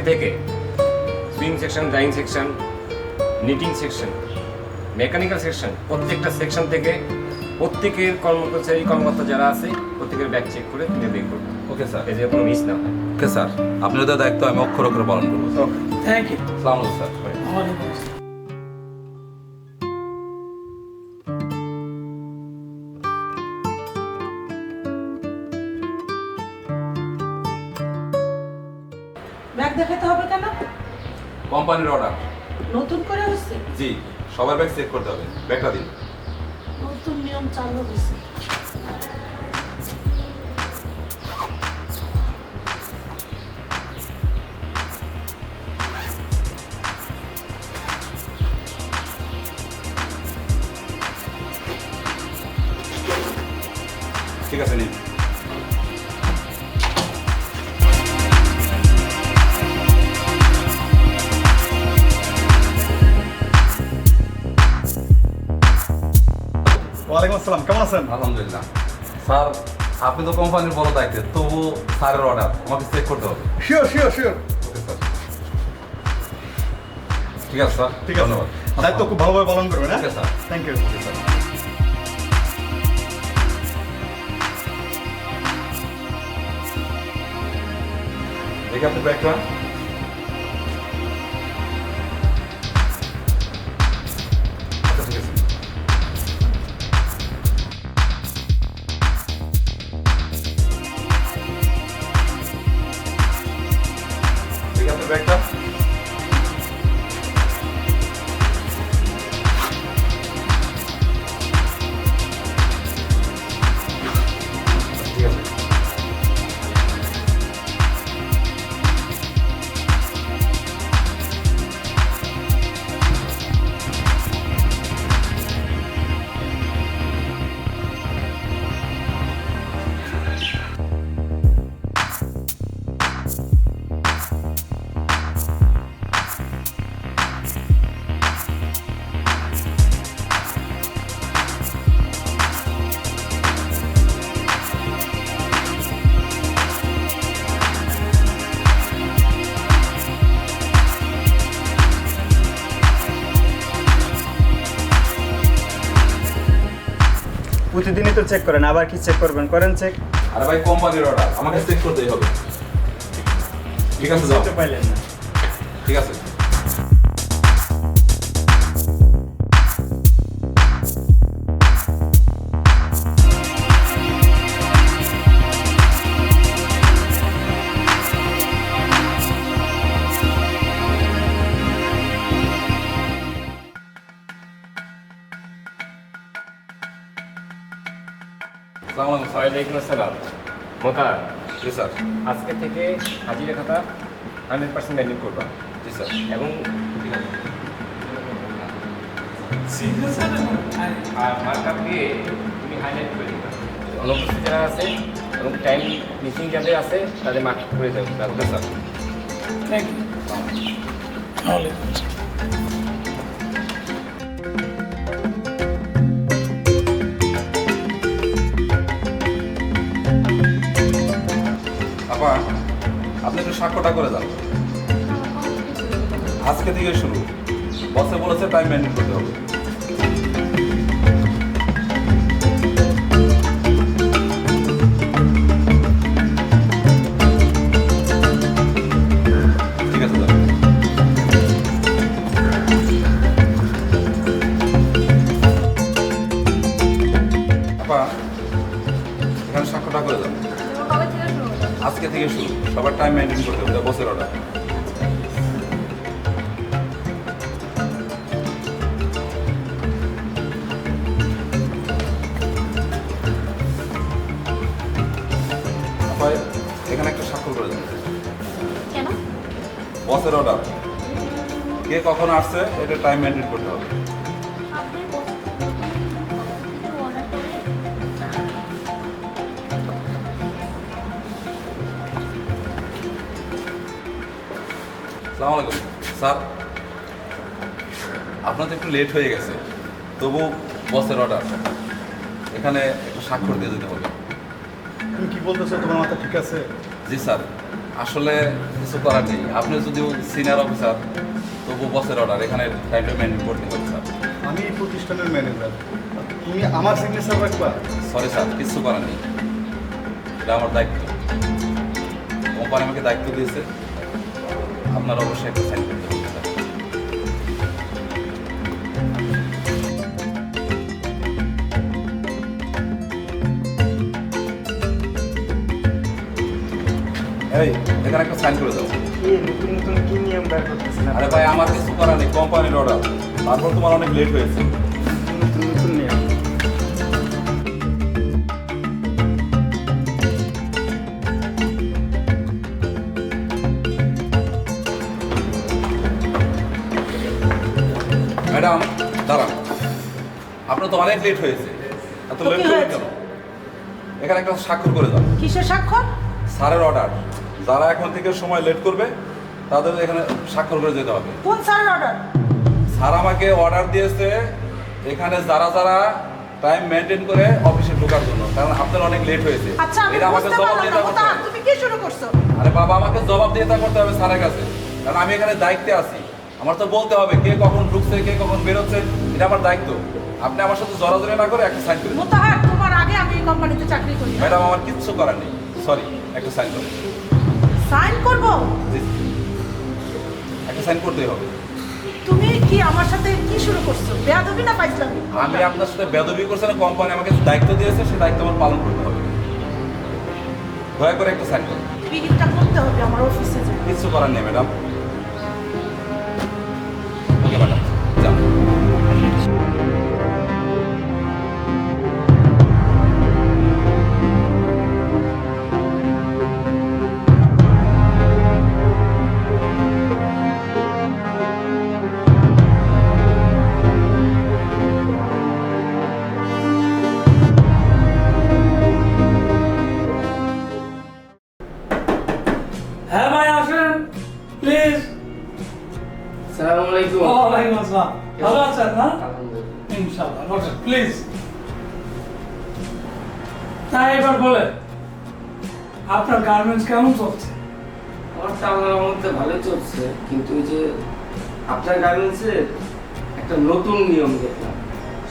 আজকে থেকে sewing section drawing section knitting section mechanical section প্রত্যেকটা সেকশন থেকে প্রত্যেকের কর্মচারী কর্মকর্তা যারা আছে প্রত্যেকের ব্যাগ চেক করে তুমি বের করবে। ওকে স্যার এই যে কোনো মিস না হয়। ওকে স্যার আপনাদের দায়িত্ব আমি অক্ষর অক্ষরে পালন করব থ্যাংক ইউ আসসালামু আলাইকুম স্যার কোম্পানির অর্ডার নতুন করে হচ্ছে? জি সবার ব্যাগ চেক করতে হবে। ব্যাগটা দিন। নতুন নিয়ম চালু হয়েছে। আপনি তো কোম্পানির বড় দায়িত্ব তবু স্যারের অর্ডার আমাকে চেক করতে হবে। শিওর শিওর শিওর ঠিক আছে স্যার ঠিক আছে। ধন্যবাদ। দায়িত্ব খুব ভালোভাবে পালন করবেন হ্যাঁ আছে স্যার থ্যাংক ইউ স্যার দেখি up the আচ্ছা দেখি তো চেক করেন আবার কি চেক করবেন? করেন চেক আরে ভাই কোম্পানির অর্ডার আমাকে চেক করতেই হবে। ঠিক আছে যাও। পাইলেন না। ঠিক আছে। ওয়ালাইকুম আসসালাম মোতার। জি স্যার। আজকে থেকে হাজিরা খাতা হান্ড্রেড পার্সেন্ট মেনটেন করবা। জি স্যার। এবং আর মার্কআপ দিয়ে তুমি হাইলাইট করে দিবা। অনুপস্থিত যারা আছে এবং টাইম মিসিং যাদের আছে তাদের মার্ক করে দেবো স্যার। থ্যাংক ইউ আপা আপনি একটু সাক্ষ্যটা করে যান আজকে থেকে শুরু। বসে বলেছে টাইম মেনটেন করতে হবে। আপা, এখানে একটা স্বাক্ষর করে দেন কেন? বসের অর্ডার কে কখন আসছে এটা টাইম মেনটেন করতে হবে। সালাম আলাইকুম। স্যার আপনার তো একটু লেট হয়ে গেছে তবু বসের অর্ডার এখানে একটু স্বাক্ষর দিয়ে দিতে হবে। বলতেছো তোমার মাথা ঠিক আছে? জি স্যার। আসলে কিছু করার নেই। আপনি যদিও সিনিয়র অফিসার তবু বসের অর্ডার এখানে টাইমটা মেনটেন করতে হবে স্যার। আমি এই প্রতিষ্ঠানের ম্যানেজার তুমি আমার সিগনেচার রাখবা? সরি স্যার কিছু করার নেই। এটা আমার দায়িত্ব। কোম্পানি আমাকে দায়িত্ব দিয়েছে। আপনার অবশ্যই একটা সাইন এই এখানে একটা সাইন করে দাও। এই নতুন নতুন কি নিয়ম বের করতেছেন আরে ভাই আমার কিছু করার নেই কোম্পানির অর্ডার তারপর তোমার অনেক লেট হয়েছে। নতুন নতুন নিয়ম। ম্যাডাম দাঁড়ান আপনার তো অনেক লেট হয়েছে। এত তো লেট কেন? এখানে একটা স্বাক্ষর করে দাও। কিসের স্বাক্ষর? স্যারের অর্ডার যারা এখন থেকে সময় লেট করবে তাদের এখানে স্বাক্ষর করে যেতে হবে। কোন স্যারের অর্ডার স্যার আমাকে অর্ডার দিয়েছে এখানে যারা যারা টাইম মেনটেন করে অফিসে ঢোকার জন্য কারণ আপনার অনেক লেট হয়েছে। আচ্ছা আমি এটা আমাকে বুঝতে জবাব পারলাম না। করতে মোতাহার, হবে। তুমি কি শুরু করছ? আরে বাবা আমাকে জবাব দিয়ে তা করতে হবে স্যারের কাছে। কারণ আমি এখানে দায়িত্বে আছি। আমার তো বলতে হবে কে কখন ঢুকছে কে কখন বেরোচ্ছে এটা আমার দায়িত্ব। আপনি আমার সাথে জড়াজড়ি না করে একটা সাইন করে দিন। মোতাহার তোমার আগে আমি এই কোম্পানিতে চাকরি করি। ম্যাডাম আমার কিচ্ছু করার নেই। সরি একটা সাইন করুন সাইন করব। একটা সাইন করতেই হবে। তুমি কি আমার সাথে কি শুরু করছ? বেয়াদবি না পাইছলাম আমি আপনার সাথে বেয়াদবি করছি না কোম্পানি আমাকে দায়িত্ব দিয়েছে সেই দায়িত্ব আমার পালন করতে হবে। দয়া করে একটা সাইন করুন। টিকিটটা করতে হবে আমার অফিসে যাই কিছু করার নেই ম্যাডাম ওয়ালাইকুম আসসালাম ভালো আছেন না। ইনশাআল্লাহ প্লিজ তাই এবার বলেন আপনার গার্মেন্টস কেমন চলছে আমার তো আল্লাহর মধ্যে ভালো চলছে কিন্তু ওই যে আপনার গার্মেন্টসের একটা নতুন নিয়ম দেখলাম।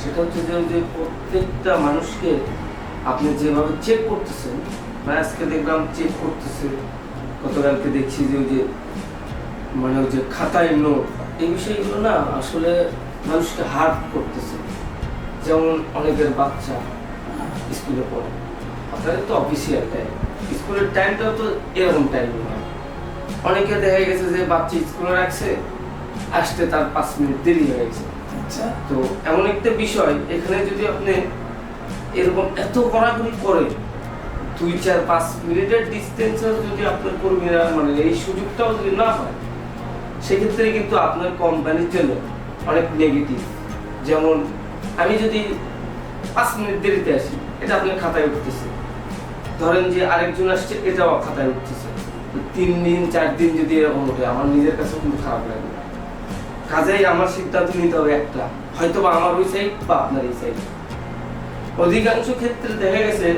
সেটা হচ্ছে যে ওই যে প্রত্যেকটা মানুষকে আপনি যেভাবে চেক করতেছেন মানে আজকে দেখলাম চেক করতেছে গতকালকে দেখছি যে ওই যে মানে ওই যে খাতায় নোট এই বিষয়গুলো না আসলে মানুষকে হার্ট করতেছে। যেমন অনেকের বাচ্চা স্কুলে পড়ে। আপনাদের তো অফিসিয়াল টাইম স্কুলের টাইমটাও তো এরকম টাইম নয় অনেকে দেখা গেছে যে বাচ্চা স্কুলে রাখছে আসতে তার পাঁচ মিনিট দেরি হয়ে গেছে। আচ্ছা। তো এমন একটা বিষয় এখানে যদি আপনি এরকম এত কড়াকড়ি করে দুই চার পাঁচ মিনিটের ডিস্টেন্সেও যদি আপনার কর্মীরা মানে এই সুযোগটাও যদি না হয় সেক্ষেত্রে কিন্তু আপনার কোম্পানির জন্য অনেক নেগেটিভ যেমন, আমি যদি পাঁচ মিনিট দেরিতে আসি, এটা আপনার খাতায় উঠতেছে। ধরেন যে আরেকজন আসছে, এটাও খাতায় উঠতেছে। তিন দিন, চার দিন যদি এরকম ওঠে, আমার নিজের কাছে কিন্তু খারাপ লাগে। কাজেই আমার সিদ্ধান্ত নিতে হবে একটা হয়তো বা আমার ওই সাইড বা আপনার এই সাইড অধিকাংশ ক্ষেত্রে দেখা গেছে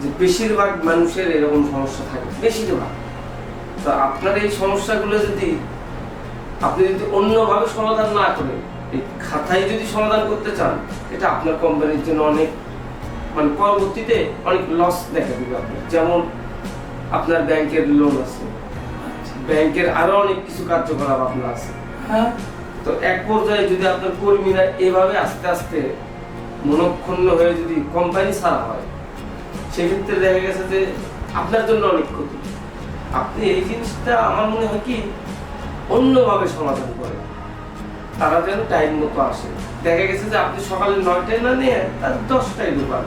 যে বেশিরভাগ মানুষের এরকম সমস্যা থাকে, বেশিরভাগ। তো আপনার এই সমস্যাগুলো যদি আপনি যদি অন্যভাবে সমাধান না করেন এই খাতায় যদি সমাধান করতে চান এটা আপনার কোম্পানির জন্য অনেক মানে পরবর্তীতে অনেক লস দেখা দিবে আপনার। যেমন আপনার ব্যাংকের লোন আছে। ব্যাংকের আরও অনেক কিছু কার্যকলাপ আপনার আছে। হ্যাঁ। তো এক পর্যায়ে যদি আপনার কর্মীরা এভাবে আস্তে আস্তে মনক্ষুণ্ণ হয়ে যদি কোম্পানি ছাড়া হয় সেক্ষেত্রে দেখা গেছে যে আপনার জন্য অনেক ক্ষতি। আপনি এই জিনিসটা আমার মনে হয় কি অন্যভাবে সমাধান করে। তারা যেন টাইম মতো আসে। দেখা গেছে যে আপনি সকালে নয়টায় না নিয়ে তার দশটায় ঢুকান।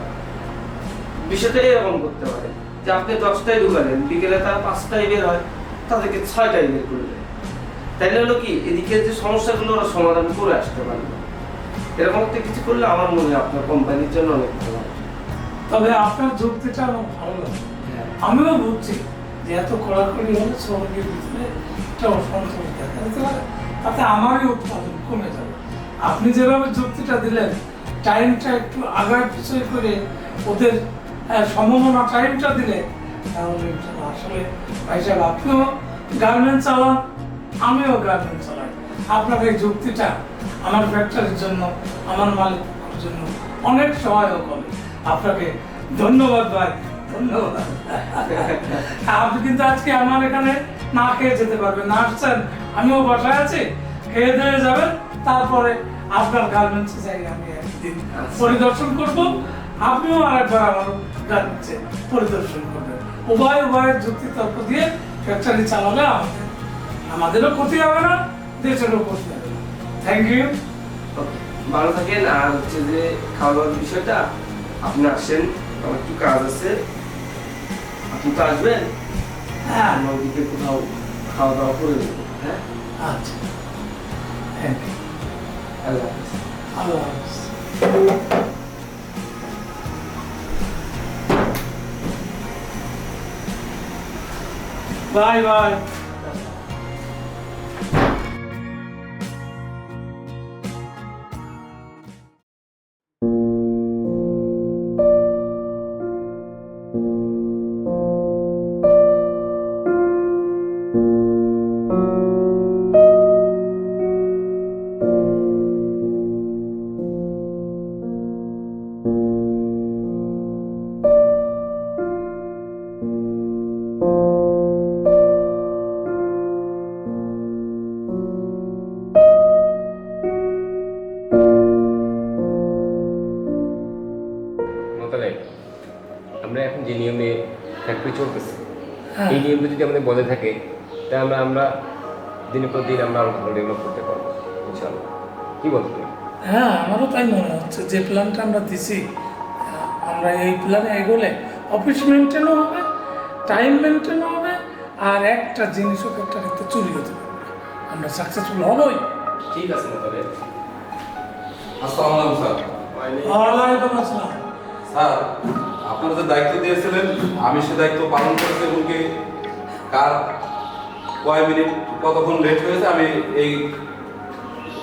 বিষয়টা এরকম করতে পারে যে আপনি দশটায় ঢুকালেন বিকেলে তার পাঁচটায় বের হয় তাদেরকে ছয়টায় বের করলেন তাইলে হলো কি এদিকে যে সমস্যাগুলো ওরা সমাধান করে আসতে পারবে। এরকম একটা কিছু করলে আমার মনে হয় আপনার কোম্পানির জন্য অনেক ভালো। তবে আপনার যুক্তিটা আমার ভালো লাগে। হ্যাঁ। আমিও বুঝছি যে এত কড়াকড়ি হলে শ্রমিকের ভিতরে একটা অসন্তোষ। পারে তাতে আমারই উৎপাদন কমে যাবে। আপনি যেভাবে যুক্তিটা দিলেন টাইমটা একটু আগায় পিছিয়ে করে ওদের সম্ভাবনা টাইমটা দিলে, তাহলে আসলে, ভাই আপনিও গার্মেন্টস চালান, আমিও গার্মেন্টস চালাই। আপনার এই যুক্তিটা আমার ফ্যাক্টরির জন্য, আমার মালিকের জন্য অনেক সহায়ক হবে। আপনাকে ধন্যবাদ, ভাই। ধন্যবাদ। আপনি কিন্তু আজকে আমার এখানে না খেয়ে যেতে পারবেন আসছেন আমিও বাসায় আছি, খেয়ে দিয়ে যাবেন, তারপরে আপনার গার্মেন্টসে যাই আমি একদিন পরিদর্শন করব। আপনিও আরেকবার আমার গার্মেন্টসে পরিদর্শন করবেন উভয় উভয়ের যুক্তি তর্ক দিয়ে ফ্যাক্টরি চালালে আমাদের আমাদেরও ক্ষতি হবে না, দেশেরও ক্ষতি হবে না। থ্যাংক ইউ ভালো থাকেন। আর হচ্ছে যে খাওয়া দাওয়ার বিষয়টা, আপনি আসেন, আমার একটু কাজ আছে। আপনি তো আসবেন? হ্যাঁ আমরা ওদিকে কোথাও খাওয়া দাওয়া করে দেবো হ্যাঁ? আচ্ছা। থ্যাংক ইউ আল্লাহ হাফিজ। আল্লাহ হাফিজ। Bye bye. নিয়মটা যদি আমাদের বজায় থাকে তাহলে আমরা আমরা দিনের পর দিন আমরা আরও ভালো ডেভেলপ করতে পারব ইনশাল্লাহ কি বলছো তুমি? হ্যাঁ আমারও তাই মনে হচ্ছে যে প্ল্যানটা আমরা দিছি আমরা এই প্ল্যানে এগোলে অফিস মেনটেনও হবে টাইম মেনটেনও হবে আর একটা জিনিসও একটা ক্ষেত্রে চুরি হতে পারবে আমরা সাকসেসফুল হবই। ঠিক আছে মোতালেব আসসালামু আলাইকুম স্যার। ওয়ালাইকুম আসসালাম। স্যার আপনারা যে দায়িত্ব দিয়েছিলেন আমি সে দায়িত্ব পালন করেছি এবং কি কার কয় মিনিট কতক্ষণ লেট হয়েছে আমি এই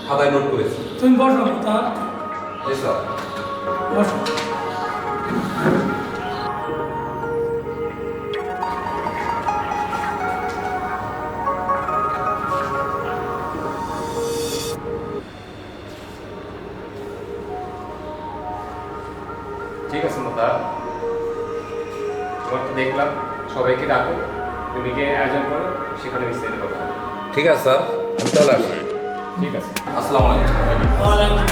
খাতায় নোট করেছি। তুমি বসো তার স্যার বসো। ঠিক আছে মোতা তোমার তো দেখলাম সবাইকে ডাকো। তুমি আয়োজন করো সেখানে বিস্তারিত কথা ঠিক আছে স্যার। আমি তাহলে আসি। ঠিক আছে। আসসালামু আলাইকুম।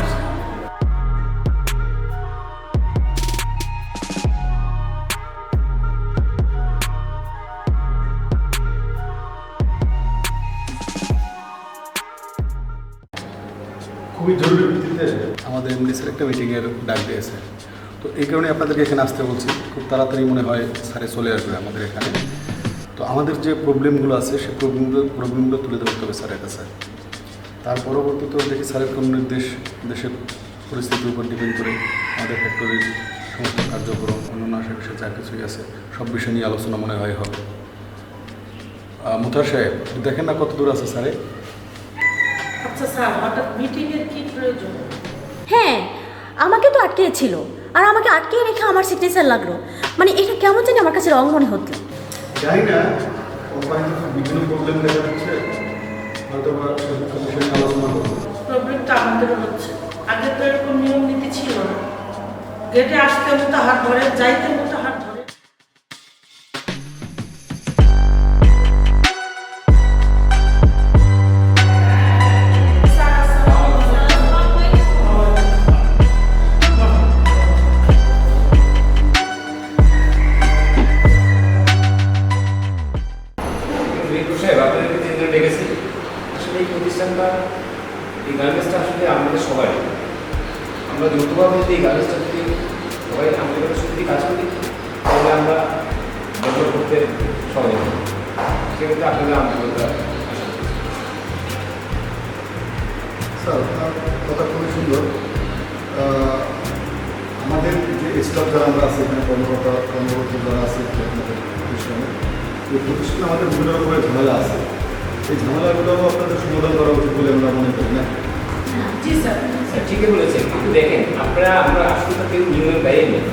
খুবই জরুরি ভিত্তিতে আমাদের এমডিসির একটা মিটিংয়ের ডাক দিয়েছে। তো এই কারণে আপনাদেরকে এখানে আসতে বলছি। খুব তাড়াতাড়ি মনে হয় স্যারে চলে আসবে আমাদের এখানে। তো আমাদের যে প্রবলেমগুলো আছে সেই প্রবলেমগুলো প্রবলেমগুলো তুলে ধরতে হবে স্যারের কাছে। তার পরবর্তীতেও দেখি স্যারের কোন নির্দেশ দেশের পরিস্থিতির উপর ডিপেন্ড করে আমাদের ফ্যাক্টরির সমস্ত কার্যক্রম অন্যান্য আশে বিষয়ে যা কিছুই আছে সব বিষয় নিয়ে আলোচনা মনে হয় হবে। মুতার সাহেব দেখেন না কত দূর আছে স্যারে? আচ্ছা স্যার হঠাৎ মিটিংয়ের কি প্রয়োজন? হ্যাঁ আমাকে তো আটকেছিল। আর আমাকে আটকে রেখে আমার সিগনেচার লাগল। মানে এটা কেমন জানি আমার কাছে রং মনে হতো জানি না কোম্পানিতে বিভিন্ন প্রবলেম দেখা যাচ্ছে হয়তো বা বিষয় আলোচনা করব। প্রবলেমটা আমাদের হচ্ছে। আগে তো এরকম নিয়ম নীতি ছিল না। গেটে আসতে হতো হাত ধরে যাইতে হাত। গার্মেন্টসটা আসলে আমাদের সবাই আমরা যৌথভাবে যদি এই গার্মেন্টসটা যদি সবাই আমাদের কাছে যদি কাজ করি, তাহলে আমরা ডেভেলপ করতে সহজ হবে। সেক্ষেত্রে আপনাদের আন্তরিকতা স্যার কথা খুবই সুন্দর। আমাদের যে স্টাফ যারা আমরা আছি, এখানে কর্মকর্তা কর্মকর্তা যারা আছে প্রতিষ্ঠানে, এই প্রতিষ্ঠানে আমাদের বিভিন্ন রকমের ঝামেলা আছে। এই ঝামেলাগুলো আপনাদের সমাধান করা উচিত বলে আমরা মনে করি, না? জি স্যার। স্যার ঠিকই বলেছেন। কিন্তু দেখেন আপনারা আমরা আসলে কেউ নিয়মের বাইরে নেই।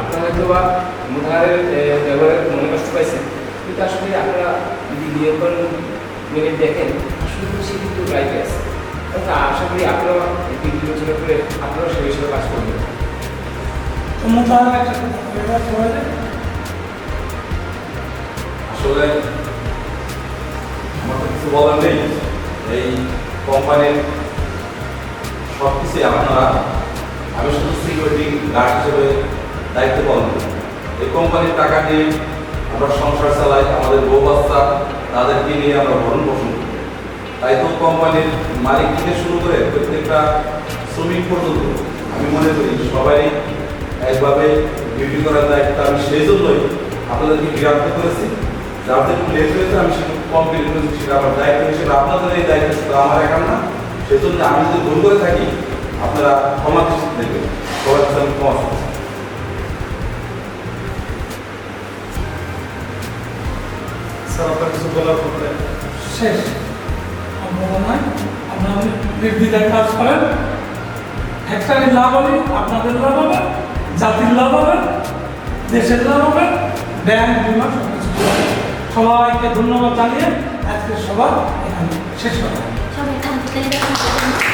আপনারা হয়তো বা মুধারের ব্যবহারে মনে কষ্ট পাইছেন। কিন্তু আসলে আপনারা যদি নিয়ম মেনে দেখেন আসলে সে কিন্তু রাইটে আছে। তো আশা করি আপনারা একটু বিবেচনা করে আপনারা সেই হিসেবে কাজ করবেন। আসলে আমার তো কিছু বলার নেই। এই কোম্পানির সব কিছুই আপনারা আমি শুধু সিকিউরিটি গার্ড হিসেবে দায়িত্ব পালন করি এই কোম্পানির টাকা নিয়ে আমরা সংসার চালাই, আমাদের বউ বাচ্চা তাদেরকে নিয়ে আমরা ভরণ পোষণ করি। তাই তো কোম্পানির মালিক থেকে শুরু করে প্রত্যেকটা শ্রমিক পর্যন্ত আমি মনে করি সবাই একভাবে ডিউটি করার দায়িত্ব আমি সেই জন্যই আপনাদেরকে বিরক্ত করেছি। যাতে একটু লেট হয়েছে, আমি সেটা কমপ্লিট করেছি, সেটা আমার দায়িত্ব হিসেবে আপনাদের এই দায়িত্ব শুধু আমার একার না। সেজন্য আমি যদি ভুল করে থাকি আপনারা ক্ষমা দৃষ্টি দেখবেন। সবার কাছে আমি ক্ষমা স্যার আপনার কিছু বলার শেষ। আপনারা নাই নির্দ্বিধায় কাজ করেন ফ্যাক্টরির লাভ হবে আপনাদের লাভ হবে জাতির লাভ হবে দেশের লাভ হবে ব্যাংক বিমা সব কিছু সবাইকে ধন্যবাদ জানিয়ে আজকে সভা এখানে শেষ করা। Thank you.